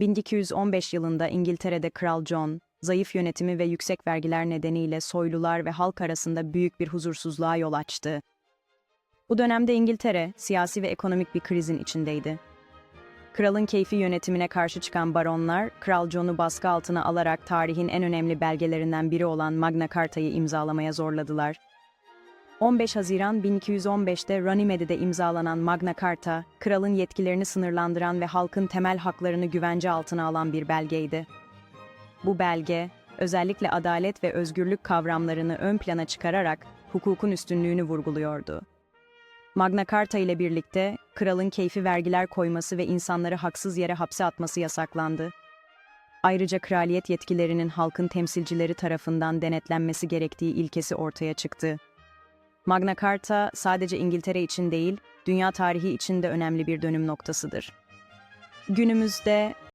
1215 yılında İngiltere'de Kral John, zayıf yönetimi ve yüksek vergiler nedeniyle soylular ve halk arasında büyük bir huzursuzluğa yol açtı. Bu dönemde İngiltere, siyasi ve ekonomik bir krizin içindeydi. Kralın keyfi yönetimine karşı çıkan baronlar, Kral John'u baskı altına alarak tarihin en önemli belgelerinden biri olan Magna Carta'yı imzalamaya zorladılar. 15 Haziran 1215'te Runnymede imzalanan Magna Carta, kralın yetkilerini sınırlandıran ve halkın temel haklarını güvence altına alan bir belgeydi. Bu belge, özellikle adalet ve özgürlük kavramlarını ön plana çıkararak hukukun üstünlüğünü vurguluyordu. Magna Carta ile birlikte kralın keyfi vergiler koyması ve insanları haksız yere hapse atması yasaklandı. Ayrıca kraliyet yetkilerinin halkın temsilcileri tarafından denetlenmesi gerektiği ilkesi ortaya çıktı. Magna Carta sadece İngiltere için değil, dünya tarihi için de önemli bir dönüm noktasıdır. Günümüzde